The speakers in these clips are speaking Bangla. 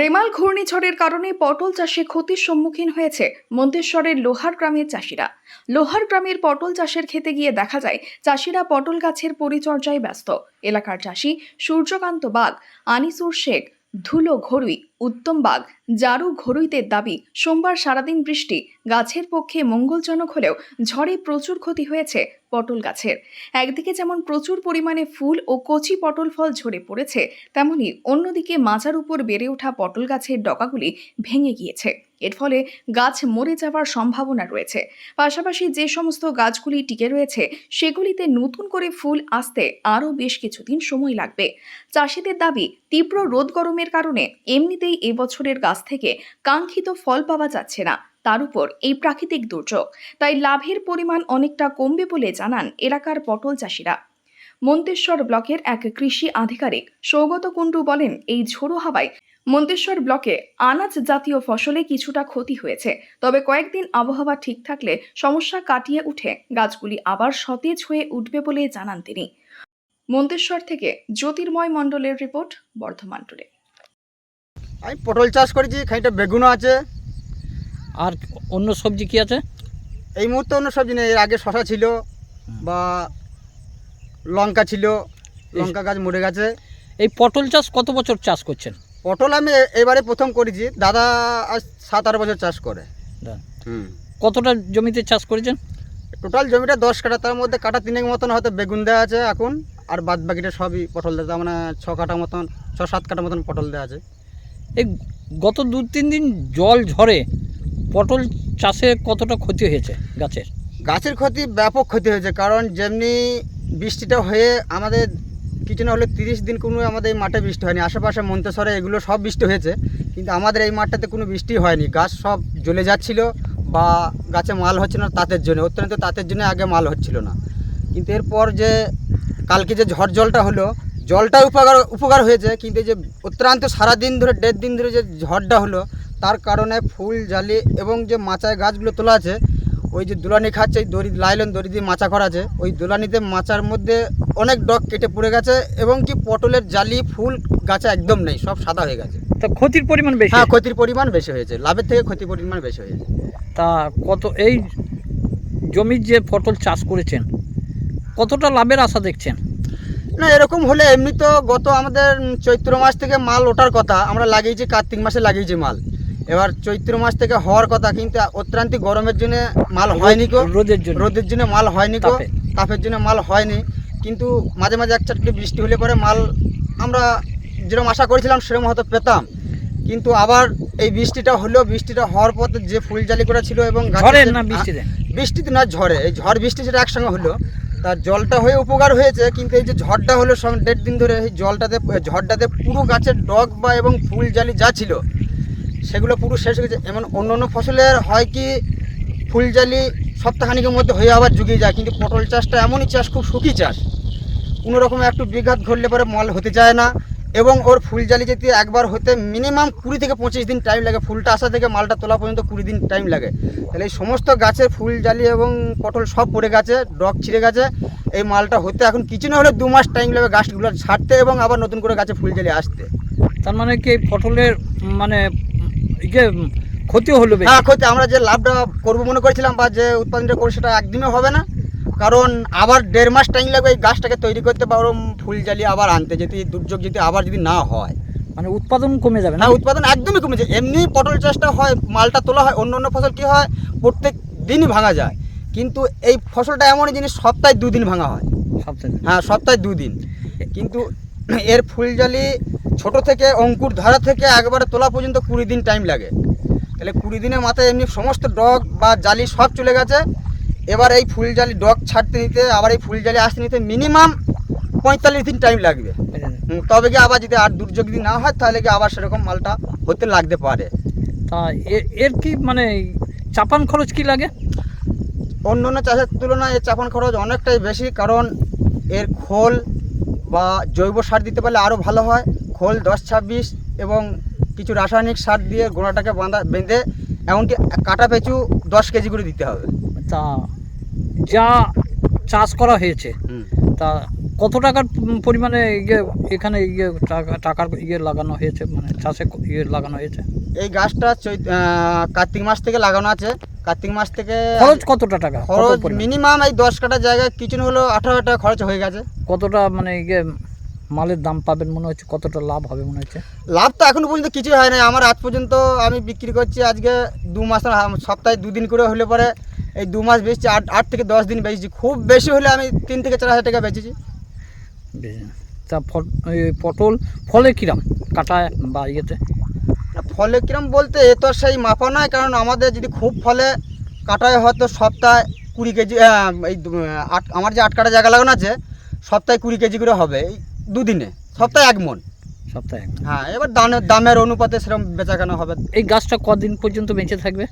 রেমাল ঘূর্ণিঝড়ের কারণে পটল চাষে ক্ষতির সম্মুখীন হয়েছে মন্তেশ্বরের লোহার গ্রামের চাষিরা। লোহার গ্রামের পটল চাষের খেতে গিয়ে দেখা যায়, চাষিরা পটল গাছের পরিচর্যায় ব্যস্ত। এলাকার চাষি সূর্যকান্ত বাগ, আনিসুর শেখ ধুলো ঘরুই উত্তম বাঘ, জারু ঘরুইদের দাবি, সোমবার সারাদিন বৃষ্টি, গাছের পক্ষে মঙ্গলজনক হলেও ঝড়ে প্রচুর ক্ষতি হয়েছে পটল গাছের। একদিকে যেমন প্রচুর পরিমাণে ফুল ও কচি পটল ফল ঝরে পড়েছে, তেমনি অন্যদিকে মাচার উপর বেড়ে ওঠা পটল গাছের ডকাগুলি ভেঙে গিয়েছে। এর ফলে গাছ মরে যাওয়ার সম্ভাবনা রয়েছে। পাশাপাশি যে সমস্ত গাছগুলি টিকে রয়েছে, সেগুলিতে নতুন করে ফুল আসতে আরও বেশ কিছুদিন সময় লাগবে। চাষিদের দাবি, তীব্র রোদ গরমের কারণে এমনিতেই এবছরের গাছ থেকে কাঙ্ক্ষিত ফল পাওয়া যাচ্ছে না। তার উপর এই প্রাকৃতিক দুর্যোগ। তাই লাভের পরিমাণ অনেকটা কমবে বলে জানান এলাকার পটল চাষিরা। মন্তেশ্বর ব্লকের এক কৃষি আধিকারিক সৌগত কুণ্ডু বলেন এই ঝোড়ো হাওয়ায় মন্তেশ্বর ব্লকে আনাজ জাতীয় ফসলে কিছুটা ক্ষতি হয়েছে। তবে কয়েকদিন আবহাওয়া ঠিক থাকলে সমস্যা কাটিয়ে উঠে গাছগুলি আবার সতেজ হয়ে উঠবে বলে জানান তিনি। মন্তেশ্বর থেকে জ্যোতির্ময় মণ্ডলের রিপোর্ট বর্ধমান টুডে। আমি পটল চাষ করেছি খানিকটা বেগুনও আছে। আর অন্য সবজি কি আছে? এই মুহূর্তে অন্য সবজি নেই এর আগে শশা ছিল বা লঙ্কা ছিল লঙ্কা গাছ মরে গেছে। এই পটল চাষ কত বছর চাষ করছেন? পটল আমি এবারে প্রথম করেছি দাদা আজ সাত আট বছর চাষ করে। হুম। কতটা জমিতে চাষ করেছেন? টোটাল জমিটা দশ কাটা তার মধ্যে কাটা তিনেক মতন হয়তো বেগুন দেওয়া আছে এখন আর বাদ বাকিটা সবই পটল দেওয়া মানে ছ কাটা মতন ছ সাত কাটা মতন পটল দেওয়া আছে। এই গত দু তিন দিন জল ঝরে পটল চাষে কতটা ক্ষতি হয়েছে গাছের? গাছের ক্ষতি ব্যাপক ক্ষতি হয়েছে কারণ যেমনি বৃষ্টিটা হয়ে আমাদের, কিছু না হলে তিরিশ দিন কোনো আমাদের এই মাঠে বৃষ্টি হয়নি। আশেপাশে মন্তেশ্বরে এগুলো সব বৃষ্টি হয়েছে, কিন্তু আমাদের এই মাঠটাতে কোনো বৃষ্টি হয়নি। গাছ সব জ্বলে যাচ্ছিল বা গাছে মাল হচ্ছে না তাঁতের জন্য। অত্যন্ত তাঁতের জন্য আগে মাল হচ্ছিল না। কিন্তু এরপর যে কালকে যে ঝড় জলটা হলো, জলটা উপকার উপকার হয়েছে, কিন্তু যে অত্যন্ত সারাদিন ধরে, দেড় দিন ধরে যে ঝড়টা হলো, তার কারণে ফুল, জালি এবং যে মাচায় গাছগুলো তোলা আছে ওই যে দুলানি খাচ্ছে এই দড়ি লাইলন দড়ি দিয়ে মাচা করা আছে। ওই দুলানিতে মাচার মধ্যে অনেক ডগ কেটে পড়ে গেছে এবং কি পটলের জালি ফুল গাছে একদম নেই সব সাদা হয়ে গেছে। তা ক্ষতির পরিমাণ বেশি? হ্যাঁ ক্ষতির পরিমাণ বেশি হয়েছে। লাভের থেকে ক্ষতির পরিমাণ বেশি হয়েছে। তা কত এই জমির যে পটল চাষ করেছেন কতটা লাভের আশা দেখছেন? না এরকম হলে এমনি তো গত আমাদের চৈত্র মাস থেকে মাল ওঠার কথা। আমরা লাগিয়েছি কার্তিক মাসে লাগিয়েছি মাল। এবার চৈত্র মাস থেকে হওয়ার কথা কিন্তু অত্রান্তি গরমের জন্য মাল হয়নি কো রোদের জন্য। রোদের জন্য মাল হয়নি কো তাপে। তাপের জন্য মাল হয়নি। কিন্তু মাঝে মাঝে এক চারটি বৃষ্টি হলে পরে মাল আমরা যেরকম আশা করেছিলাম সেরকম হয়তো পেতাম। কিন্তু আবার এই বৃষ্টিটা হলো বৃষ্টিটা হওয়ার পথে যে ফুল জালি করা ছিল এবং বৃষ্টিতে? না ঝড়ে এই ঝড় বৃষ্টি সেটা একসঙ্গে হলো। তার জলটা হয়ে উপকার হয়েছে কিন্তু এই যে ঝড়টা হলো সব দেড় দিন ধরে এই জলটাতে ঝড়টাতে পুরো গাছের ডগ বা এবং ফুল জালি যা ছিল সেগুলো পুরো শেষ হয়ে গেছে। এমন অন্য অন্য ফসলের হয় কি, ফুল জালি সপ্তাহখানিকের মধ্যে হয়ে আবার জুগিয়ে যায়। কিন্তু পটল চাষটা এমনই চাষ, খুব সুখী চাষ। কোনো রকম একটু বিঘাত ঘটলে পরে মল হতে চায় না। এবং ওর ফুল জালি যেতে একবার হতে মিনিমাম কুড়ি থেকে পঁচিশ দিন টাইম লাগে, ফুলটা আসা থেকে মালটা তোলা পর্যন্ত কুড়ি দিন টাইম লাগে। তাহলে এই সমস্ত গাছের ফুল জালি এবং পটল সব পড়ে গেছে, ডগ ছিঁড়ে গেছে। এই মালটা হতে এখন কিছু না হলে দু মাস টাইম লাগবে গাছগুলো ছাড়তে এবং আবার নতুন করে গাছে ফুল জালি আসতে। তার মানে কি পটলের মানে ক্ষতি হলো হ্যাঁ ক্ষতি আমরা যে লাভটা করব মনে করেছিলাম বা যে উৎপাদনটা করব সেটা একদিনও হবে না। কারণ আবার দেড় মাস টাইম লাগবে এই গাছটাকে তৈরি করতে ওরম ফুল জালি আবার আনতে যদি দুর্যোগ যদি আবার যদি না হয়। মানে উৎপাদন কমে যাবে না না উৎপাদন একদমই কমে যায়। এমনি পটল চাষটা হয় মালটা তোলা হয় অন্য অন্য ফসল কি হয় প্রত্যেক দিনই ভাঙা যায়। কিন্তু এই ফসলটা এমনই জিনিস সপ্তাহে দুদিন ভাঙা হয়। সপ্তাহে হ্যাঁ সপ্তাহে দুদিন। কিন্তু এর ফুল জালি ছোট থেকে অঙ্কুর ধরা থেকে একবারে তোলা পর্যন্ত কুড়ি দিন টাইম লাগে। তাহলে কুড়ি দিনের মাথায় এমনি সমস্ত ডগ বা জালি সব চলে গেছে। এবার এই ফুল জালি ডগ ছাড়তে নিতে আবার এই ফুল জালি আসতে নিতে মিনিমাম পঁয়তাল্লিশ দিন টাইম লাগবে। তবে কি আবার যদি আর দুর্যোগ যদি না হয় তাহলে কি আবার সেরকম মালটা হতে লাগতে পারে। তা এর কি মানে চাপান খরচ কি লাগে? অন্য অন্য চাষের তুলনায় এর চাপান খরচ অনেকটাই বেশি কারণ এর খোল বা জৈব সার দিতে পারলে আরও ভালো হয়। খোল দশ ছাব্বিশ এবং কিছু রাসায়নিক সার দিয়ে গোড়াটাকে বাঁধা বেঁধে এমনকি কাটা পেঁচু দশ কেজি করে দিতে হবে। তা যা চাষ করা হয়েছে তা কত টাকার পরিমাণে ইয়ে এখানে ইয়ে টাকা টাকার ইয়ে লাগানো হয়েছে মানে চাষে ইয়ে লাগানো হয়েছে? এই গাছটা কার্তিক মাস থেকে লাগানো আছে। কার্তিক মাস থেকে খরচ কতটা টাকা? খরচ মিনিমাম এই দশ কাটা জায়গায় কিছু না হলেও আঠারো টাকা খরচ হয়ে গেছে। কতটা মানে ইয়ে মালের দাম পাবেন মনে হচ্ছে কতটা লাভ হবে মনে হচ্ছে? লাভ তো এখনও পর্যন্ত কিছুই হয় না আমার আজ পর্যন্ত আমি বিক্রি করছি আজকে দু মাস সপ্তাহে দুদিন করে হলে পরে এই দু মাস বেচছি আট আট থেকে দশ দিন বেচছি। খুব বেশি হলে আমি তিন থেকে চার হাজার টাকা বেচেছি। তা পটল ফলে কিরাম? কাটায় বা ইয়েতে? ফলে কিরম বলতে এ তো আর সেই মাপা নয় কারণ আমাদের যদি খুব ফলে কাটায় হয়তো সপ্তাহে কুড়ি কেজি এই আট আমার যে আট কাটা জায়গা লাগানো আছে সপ্তাহে কুড়ি কেজি করে হবে। এই দুদিনে সপ্তাহে এক মন। সপ্তাহে। হ্যাঁ এবার দামের দামের অনুপাতে সেরকম বেচাকেনা হবে। এই গাছটা কদিন পর্যন্ত বেঁচে থাকবে?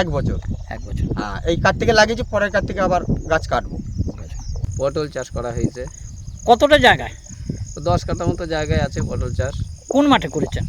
এক বছর। এক বছর। হ্যাঁ এই কার্তিকে লাগিয়েছি পরের কার্তিকে আবার গাছ কাটবো। পটল চাষ করা হয়েছে। কতটা জায়গায়? দশ কাঠা মতো জায়গায় আছে পটল চাষ। কোন মাঠে করেছেন?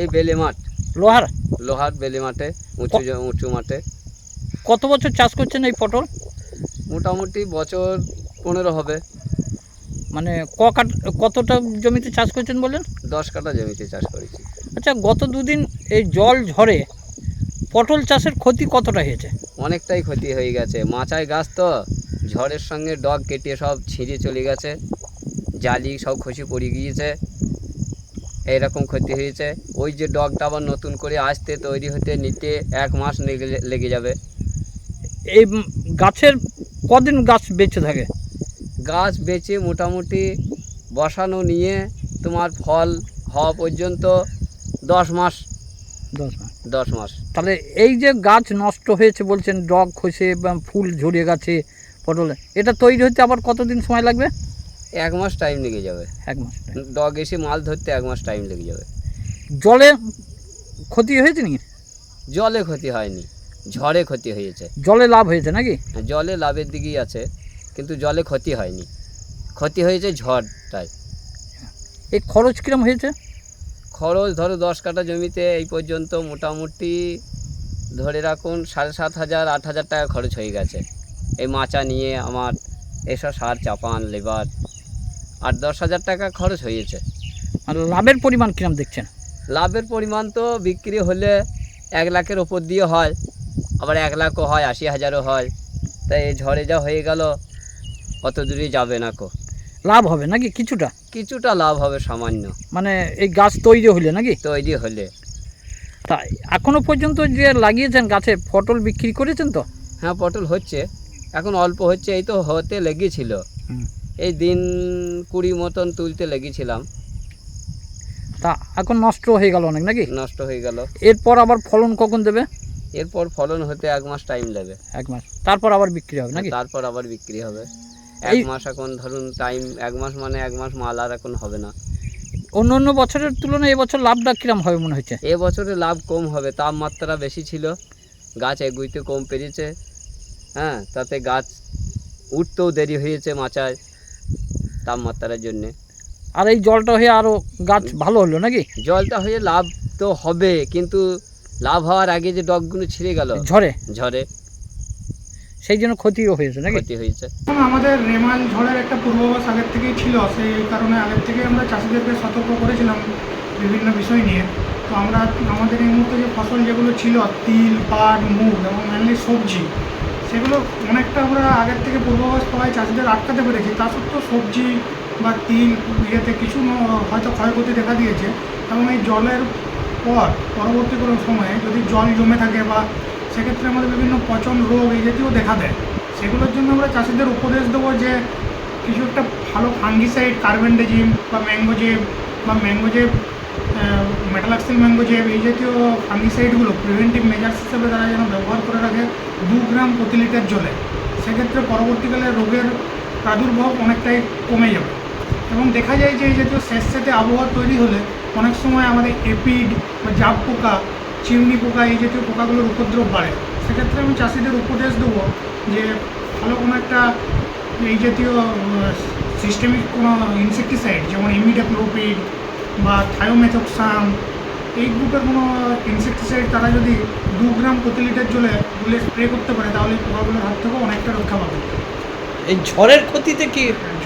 এই বেলে মাঠ। লোহার? লোহার বেলে মাঠে উঁচু উঁচু মাঠে। কত বছর চাষ করছেন এই পটল? মোটামুটি বছর পনেরো হবে। মানে ক কাঠ কতটা জমিতে চাষ করছেন বলেন দশ কাঠা জমিতে চাষ করেছি। আচ্ছা গত দুদিন এই জল ঝড়ে পটল চাষের ক্ষতি কতটা হয়েছে? অনেকটাই ক্ষতি হয়ে গেছে। মাচায় গাছ তো ঝড়ের সঙ্গে ডগ কেটে সব ছিঁড়ে চলে গেছে। জালি সব খসে পড়ে গিয়েছে। এইরকম ক্ষতি হয়েছে। ওই যে ডগটা আবার নতুন করে আসতে তৈরি হতে নিতে এক মাস লেগে- লেগে যাবে। এই গাছের কদিন গাছ বেঁচে থাকে? গাছ বেচে মোটামুটি বসানো নিয়ে তোমার ফল হওয়া পর্যন্ত দশ মাস। দশ মাস। দশ মাস। তাহলে এই যে গাছ নষ্ট হয়েছে বলছেন ডগ খসে বা ফুল ঝরে গেছে পটলে এটা তৈরি হতে আবার কতদিন সময় লাগবে? এক মাস টাইম লেগে যাবে। এক মাস ডগ এসে মাল ধরতে এক মাস টাইম লেগে যাবে। জলে ক্ষতি হয়েছে নাকি? জলে ক্ষতি হয়নি ঝড়ে ক্ষতি হয়েছে। জলে লাভ হয়েছে নাকি? জলে লাভের দিকেই আছে। কিন্তু জলে ক্ষতি হয়নি। ক্ষতি হয়েছে ঝড়টায়। এই খরচ কিরম হয়েছে? খরচ ধরো দশ কাঠা জমিতে এই পর্যন্ত মোটামুটি ধরে রাখুন সাড়ে সাত হাজার আট হাজার টাকা খরচ হয়ে গেছে। এই মাচা নিয়ে আমার এসব সার চাপান লেবার আট দশ হাজার টাকা খরচ হয়েছে। আর লাভের পরিমাণ কিরম দেখছেন? লাভের পরিমাণ তো বিক্রি হলে এক লাখের ওপর দিয়ে হয় আবার এক লাখও হয় আশি হাজারও হয়। তাই এই ঝড়ে যা হয়ে গেল অত দূরে যাবে না কো। লাভ হবে নাকি কিছুটা? কিছুটা লাভ হবে সামান্য। মানে এই গাছ তৈরি হলে নাকি? তৈরি হলে। তা এখনও পর্যন্ত যে লাগিয়েছেন গাছে পটল বিক্রি করেছেন তো? হ্যাঁ পটল হচ্ছে। এখন অল্প হচ্ছে এই তো হতে লেগেছিল। এই দিন কুড়ি মতন তুলতে লেগেছিলাম। তা এখন নষ্ট হয়ে গেল অনেক নাকি? নষ্ট হয়ে গেল। এরপর আবার ফলন কখন দেবে? এরপর ফলন হতে এক মাস টাইম নেবে এক মাস। তারপর আবার বিক্রি হবে নাকি? তারপর আবার বিক্রি হবে। এক মাস এখন ধরুন টাইম এক মাস মানে এক মাস মাল আর এখন হবে না। অন্য অন্য বছরের তুলনায় এবছর লাভটা কিরম হবে মনে হচ্ছে? এ বছরে লাভ কম হবে তাপমাত্রা বেশি ছিল গাছ এগুইতে কম পেরেছে হ্যাঁ তাতে গাছ উঠতেও দেরি হয়েছে মাচায় তাপমাত্রার জন্যে। আর এই জলটা হয়ে আরও গাছ ভালো হলো নাকি? জলটা হয়ে লাভ তো হবে কিন্তু লাভ হওয়ার আগে যে ডগগুলো ছিঁড়ে গেল ঝরে? ঝড়ে সেই জন্য ক্ষতিও হয়েছে নাকি? ক্ষতি হয়েছে। আমাদের রেমাল ঝড়ের একটা পূর্বাভাস আগের থেকেই ছিল সেই কারণে আগের থেকে আমরা চাষিদেরকে সতর্ক করেছিলাম বিভিন্ন বিষয় নিয়ে। তো আমরা আমাদের এই মুহূর্তে যে ফসল যেগুলো ছিল তিল পাট মুগ এবং মেনলি সবজি সেগুলো অনেকটা আমরা আগের থেকে পূর্বাভাস পাওয়ায় চাষিদের আটকাতে পেরেছি। তা সত্ত্বেও সবজি বা তিল ইয়েতে কিছু ন- হয়তো ক্ষয়ক্ষতি দেখা দিয়েছে এবং এই জলের পর পরবর্তী কোনো সময়ে যদি জল জমে থাকে বা সেক্ষেত্রে আমাদের বিভিন্ন পচন রোগ এই জাতীয় দেখা দেয়। সেগুলোর জন্য আমরা চাষিদের উপদেশ দেবো যে কিছু একটা ভালো ফাঙ্গিসাইড কার্বেন্ডেজিম বা ম্যাঙ্গোজেব বা ম্যাঙ্গোজেব মেটালাক্সিল ম্যাঙ্গোজেব এই জাতীয় ফাঙ্গিসাইডগুলো প্রিভেন্টিভ মেজার্স হিসেবে তারা যেন ব্যবহার করে রাখে দু গ্রাম প্রতি লিটার জলে। সেক্ষেত্রে পরবর্তীকালে রোগের প্রাদুর্ভাব অনেকটাই কমে যাবে। এবং দেখা যায় যে এই জাতীয় স্যাঁতস্যাঁতে আবহাওয়া তৈরি হলে অনেক সময় আমাদের এপিড বা জাব পোকা চিমনি পোকা এই জাতীয় পোকাগুলোর উপদ্রব বাড়ে। সেক্ষেত্রে আমি চাষিদের উপদেশ দেবো যে ভালো কোনো একটা এই জাতীয় সিস্টেমিক কোনো ইনসেকটিসাইড যেমন ইমিডাক্লোপিড বা থায়োমেথক্সাম এই গ্রুপের কোনো ইনসেকটিসাইড তারা যদি দু গ্রাম প্রতি লিটার জলে গুলে স্প্রে করতে পারে তাহলে এই পোকাগুলোর হাত থেকেও অনেকটা রক্ষা পাবে। এই ঝড়ের ক্ষতিতে কি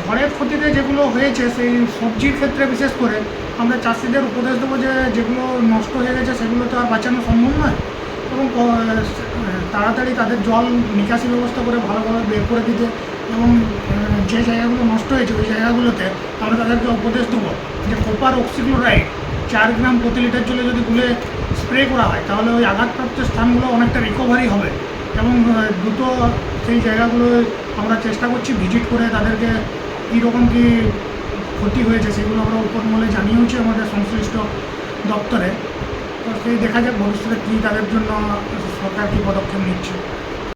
ঝড়ের ক্ষতিতে যেগুলো হয়েছে, সেই সবজির ক্ষেত্রে বিশেষ করে আমরা চাষিদের উপদেশ দেবো যে যেগুলো নষ্ট হয়ে গেছে সেগুলো তো আর বাঁচানো সম্ভব নয়। এবং তাড়াতাড়ি তাদের জল নিকাশি ব্যবস্থা করে ভালোভাবে বের করে দিতে এবং যে জায়গাগুলো নষ্ট হয়েছে ওই জায়গাগুলোতে আমরা তাদেরকে উপদেশ দেবো যে কোপার অক্সিক্লোরাইড চার গ্রাম প্রতি লিটার জলে যদি গুলে স্প্রে করা হয়, তাহলে ওই আঘাতপ্রাপ্ত স্থানগুলো অনেকটা রিকভারি হবে। এবং দ্রুত সেই জায়গাগুলো আমরা চেষ্টা করছি ভিজিট করে তাদেরকে কীরকম কী ক্ষতি হয়েছে সেগুলো আমরা উপর মূলে জানিয়েওছি আমাদের সংশ্লিষ্ট দপ্তরে। তো সেই দেখা যাক ভবিষ্যতে কী তাদের জন্য সরকার কী পদক্ষেপ নিচ্ছে।